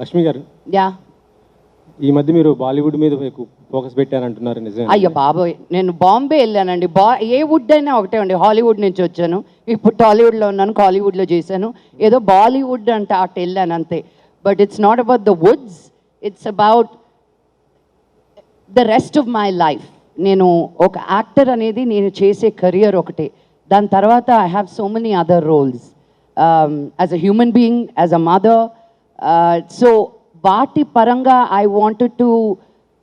లక్ష్మి గారు? యా. ఈ మధ్య మీరు బాలీవుడ్ మీద ఫోకస్ పెట్టారంటున్నారు నిజమే అయ్యో బాబోయ్ నేను బాంబే వెళ్ళానండి. బా ఏ వుడ్ అయినా ఒకటే అండి. హాలీవుడ్ నుంచి వచ్చాను. ఇప్పుడు టాలీవుడ్లో ఉన్నాను కాలీవుడ్లో చేశాను. ఏదో బాలీవుడ్ అంటే అటు వెళ్ళాను అంతే. But it's not about the woods it's about the rest of my life నేను ఒక యాక్టర్ అనేది నేను చేసే కెరియర్ ఒకటే. దాని తర్వాత I have so many other roles as a human being as a mother so వాటి పరంగా I wanted to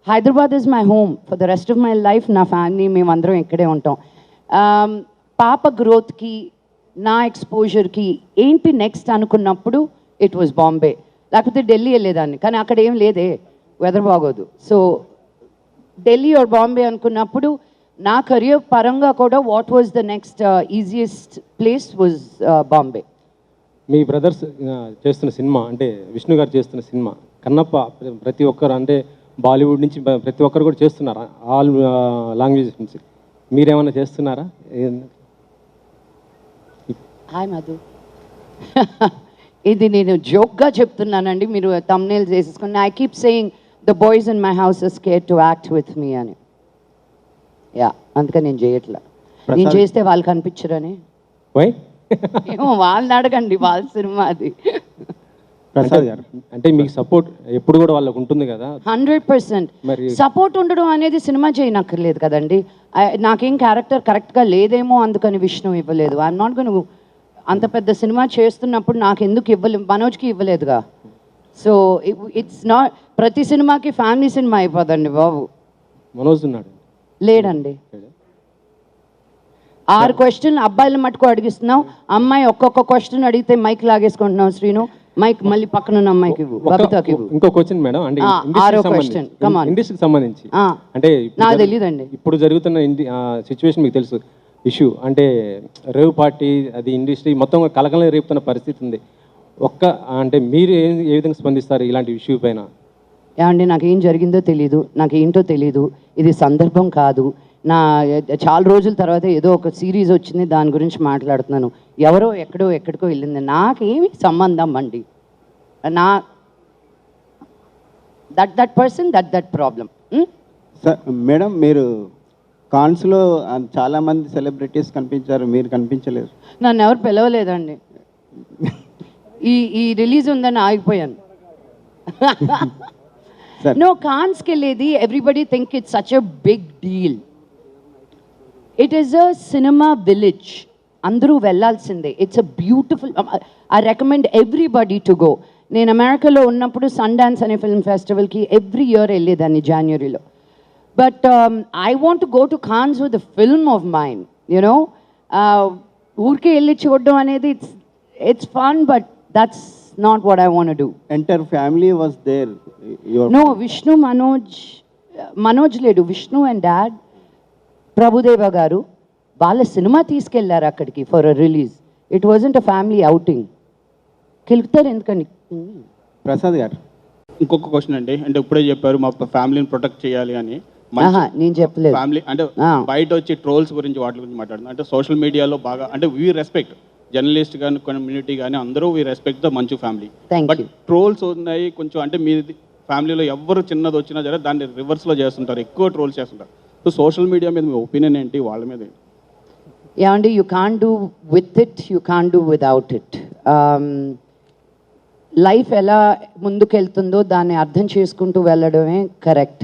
Hyderabad is my home for the rest of my life నా ఫ్యామిలీ మేమందరం ఇక్కడే ఉంటాం. Um, పాప గ్రోత్కి నా ఎక్స్పోజర్కి ఏంటి నెక్స్ట్ అనుకున్నప్పుడు ఇట్ వాజ్ బాంబే లేకపోతే ఢిల్లీ వెళ్ళేదాన్ని. కానీ అక్కడ ఏం లేదే. వెదర్ బాగోదు. సో ఢిల్లీ ఆర్ బాంబే అనుకున్నప్పుడు నా కెరియర్ పరంగా కూడా what was the next easiest place was Bombay me brothers చేస్తున్న సినిమా అంటే విష్ణు గారు చేస్తున్న సినిమా కన్నప్ప ప్ర- ప్రతి ఒక్కరు అంటే బాలీవుడ్ నుంచి ప్రతి ఒక్కరు కూడా చేస్తున్నారా? ఆల్ లాంగ్వేజెస్ నుంచి మీరేమైనా చేస్తున్నారా? హాయ్ మధు. ఇది నేను జోక్గా చెప్తున్నానండి. మీరు తమ్నేల్ చేసేసుకుని I keep saying the boys in my house scare to act with me అని. యా అందుకని నేను చేయట్లా. నేను. చేస్తే వాళ్ళు కనిపించరని. వై ఏమో వాళ్ళని అడగండి వాళ్ళ సినిమా అది. ప్రసాద్ గారు అంటే మీకు సపోర్ట్ ఎప్పుడు కూడా వాళ్ళకు ఉంటుంది కదా? Hundred percent. సపోర్ట్ ఉండడం అనేది సినిమా చేయనక్కర్లేదు కదండి. నాకేం క్యారెక్టర్ కరెక్ట్గా లేదేమో అందుకని విష్ణు ఇవ్వలేదు. ఐఎమ్ నాట్ గన్ అంత పెద్ద సినిమా చేస్తున్నప్పుడు నాకు ఎందుకు ఇవ్వలే మనోజ్కి ఇవ్వలేదుగా. సో ఇట్స్ నాట్ ప్రతి సినిమాకి ఫ్యామిలీ సినిమా అయిపోదండి బాబు. మనోజ్ ఉన్నాడు. లేడండి. ఆరు క్వశ్చన్ అబ్బాయిల మటుకు అడిగిస్తున్నావు. అమ్మాయి ఒక్కొక్క క్వశ్చన్ అడిగితే మైక్ లాగేసుకుంటున్నావు శ్రీను. మైక్ మళ్ళీ పక్కన ఉన్న అమ్మాయికి బబితాకి ఇంకో క్వశ్చన్ మేడం అంటే ఆరో on. ఇండస్ట్రీకి సంబంధించి. అంటే నాకు తెలీదండి. ఇప్పుడు జరుగుతున్న సిచ్యువేషన్ మీకు తెలుసు. ఇష్యూ అంటే రేవ్ పార్టీ అది ఇండస్ట్రీ మొత్తం కలకలం రేపుతున్న పరిస్థితి ఉంది. ఒక్క అంటే మీరు ఏ ఏ విధంగా స్పందిస్తారు ఇలాంటి ఇష్యూ పైన? ఏమండి నాకు ఏం జరిగిందో తెలీదు. నాకు ఏంటో తెలీదు. ఇది సందర్భం కాదు. నా చాలా రోజుల తర్వాత ఏదో ఒక సిరీస్ వచ్చింది దాని గురించి మాట్లాడుతున్నాను. ఎవరో ఎక్కడో ఎక్కడికో వెళ్ళింది. నాకేమి సంబంధం అండి. నా that that person that that problem madam మీరు కాన్స్లో చాలా మంది సెలబ్రిటీస్ కనిపించారు మీరు కనిపించలేదు నన్ను ఎవరు పిలవలేదండి. ఈ ఈ రిలీజ్ ఉందని ఆగిపోయాను. నో కాన్స్కి వెళ్ళేది everybody think it's such a big deal it is a cinema village అందరూ వెళ్ళాల్సిందే. It's a beautiful I recommend everybody to go నేను అమెరికాలో ఉన్నప్పుడు సన్ డాన్స్ అనే ఫిల్మ్ ఫెస్టివల్కి ఎవ్రీ ఇయర్ వెళ్ళేదాన్ని జనవరిలో but I want go to Cannes with film of mind you know ఊరికే వెళ్ళి చూడడం అనేది it's it's fun but that's not what I want do entire family was there no Vishnu Manoj Manoj లేడు Vishnu and dad Prabhudeva గారు వాళ్ళ cinema తీసుకెళ్ళారు అక్కడికి for a release it wasn't a family outing కిలుకుతారు ఎందుకని? ప్రసాద్ గారు ఇంకొక క్వశ్చన్ అండి. అంటే ఇప్పుడే చెప్పారు మా ఫ్యామిలీని ప్రొటెక్ట్ చేయాలి అని. నేను చెప్పలేదు. ఫ్యామిలీ అంటే. బయట వచ్చి ట్రోల్స్ గురించి వాటి గురించి మాట్లాడుతున్నాం. అంటే సోషల్ మీడియాలో బాగా అంటే వీ రెస్పెక్ట్ జర్నలిస్ట్ కానీ కమ్యూనిటీ కానీ అందరూ we respect the Manchu family but. Trolls ఉన్నాయి కొంచెం అంటే మీ ఫ్యామిలీలో ఎవరు చిన్నది వచ్చినా సరే దాన్ని రివర్స్లో చేస్తుంటారు. ఎక్కువ ట్రోల్స్ చేస్తుంటారు. సో సోషల్ మీడియా మీద మీ ఒపీనియన్ ఏంటి? వాళ్ళ మీద ఏమండి you can do with it you can do without it life ఎలా ముందుకెళ్తుందో దాన్ని అర్థం చేసుకుంటూ వెళ్ళడమే కరెక్ట్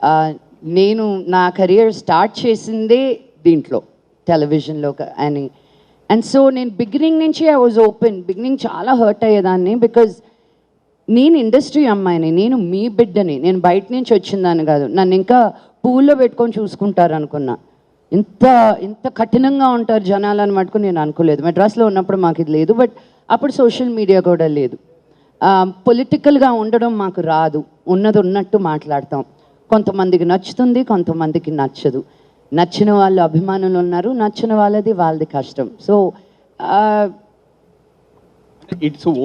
uh, నేను నా కెరియర్ స్టార్ట్ చేసిందే దీంట్లో టెలివిజన్లో అని. అండ్ సో నేను బిగినింగ్ నుంచి ఐ వాజ్ ఓపెన్ బిగినింగ్ చాలా హర్ట్ అయ్యేదాన్ని బికాజ్ నేను ఇండస్ట్రీ అమ్మాయిని నేను మీ బిడ్డని నేను బయట నుంచి వచ్చిందాన్ని కాదు. నన్ను ఇంకా పూల్లో పెట్టుకొని చూసుకుంటారు అనుకున్నా ఇంత ఇంత కఠినంగా ఉంటారు జనాలని మటుకు నేను అనుకోలేదు. మెడ్రాస్లో ఉన్నప్పుడు మాకు ఇది లేదు బట్ అప్పుడు సోషల్ మీడియా కూడా లేదు. పొలిటికల్గా ఉండడం మాకు రాదు. ఉన్నది ఉన్నట్టు మాట్లాడతాం. కొంతమందికి నచ్చుతుంది కొంతమందికి నచ్చదు. నచ్చిన వాళ్ళు అభిమానులు ఉన్నారు నచ్చిన వాళ్ళది వాళ్ళది కష్టం. So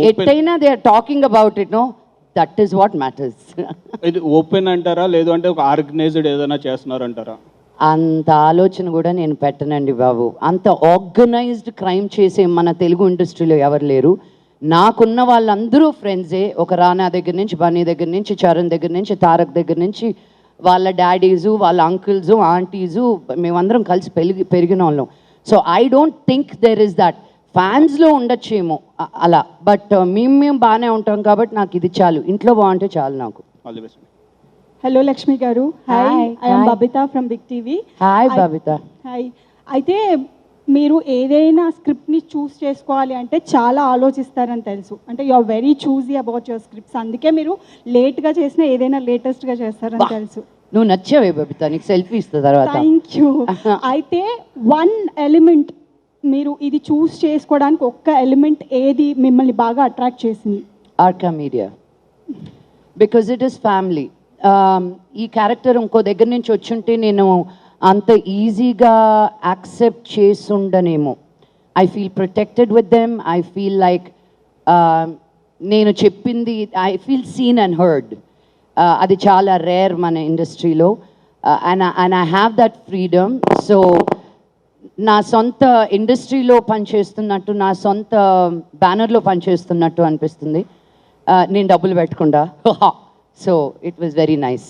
ఎట్టయినా they are talking about it no that is what matters ఇది ఓపెన్ అంటారా? లేదు అంటే ఒక ఆర్గనైజ్డ్ ఏదైనా చేస్తున్నారు అంటారా అంత ఆలోచన కూడా నేను పెట్టనండి బాబు. అంత ఆర్గనైజ్డ్ క్రైమ్ చేసే మన తెలుగు ఇండస్ట్రీలో ఎవరు లేరు. నాకున్న వాళ్ళందరూ ఫ్రెండ్సే ఒక రానా దగ్గర నుంచి బన్నీ దగ్గర నుంచి చరణ్ దగ్గర నుంచి తారక్ దగ్గర నుంచి వాళ్ళ డాడీసు వాళ్ళ అంకుల్స్ ఆంటీసు మేమందరం కలిసి పెరిగి పెరిగిన వాళ్ళం. So I don't think there is that ఫ్యాన్స్లో ఉండొచ్చేమో అలా. బట్ మేము మేము బాగానే ఉంటాం కాబట్టి నాకు ఇది చాలు. ఇంట్లో బాగుంటే చాలు నాకు. All the best hello Lakshmi garu. Hi I'm. Babitha from big TV hi Babitha hi అయితే మీరు ఏదైనా స్క్రిప్ట్ని చూస్ చేసుకోవాలి అంటే చాలా ఆలోచిస్తారని తెలుసు. అంటే you are very choosy about your scripts అందుకే మీరు లేట్గా చేసిన ఏదైనా లేటెస్ట్గా చేస్తారని. తెలుసు. నువ్వు నచ్చావే బబిత నీకు సెల్ఫీ ఇస్తా తర్వాత. థ్యాంక్ యూ అయితే వన్ ఎలిమెంట్ మీరు ఇది చూస్ చేసుకోవడానికి ఒక్క ఎలిమెంట్ ఏది మిమ్మల్ని బాగా అట్రాక్ట్ చేసింది? Arka media because it is family ఈ క్యారెక్టర్ ఇంకో దగ్గర నుంచి వచ్చుంటే నేను అంత ఈజీగా accept చేసుండనేమో I feel protected with them I feel like నేను చెప్పింది I feel seen and heard అది చాలా రేర్ మన ఇండస్ట్రీలో and and I have that freedom so నా సొంత ఇండస్ట్రీలో పనిచేస్తున్నట్టు నా సొంత బ్యానర్లో పనిచేస్తున్నట్టు అనిపిస్తుంది. నేను డబ్బులు పెట్టకుండా. So it was very nice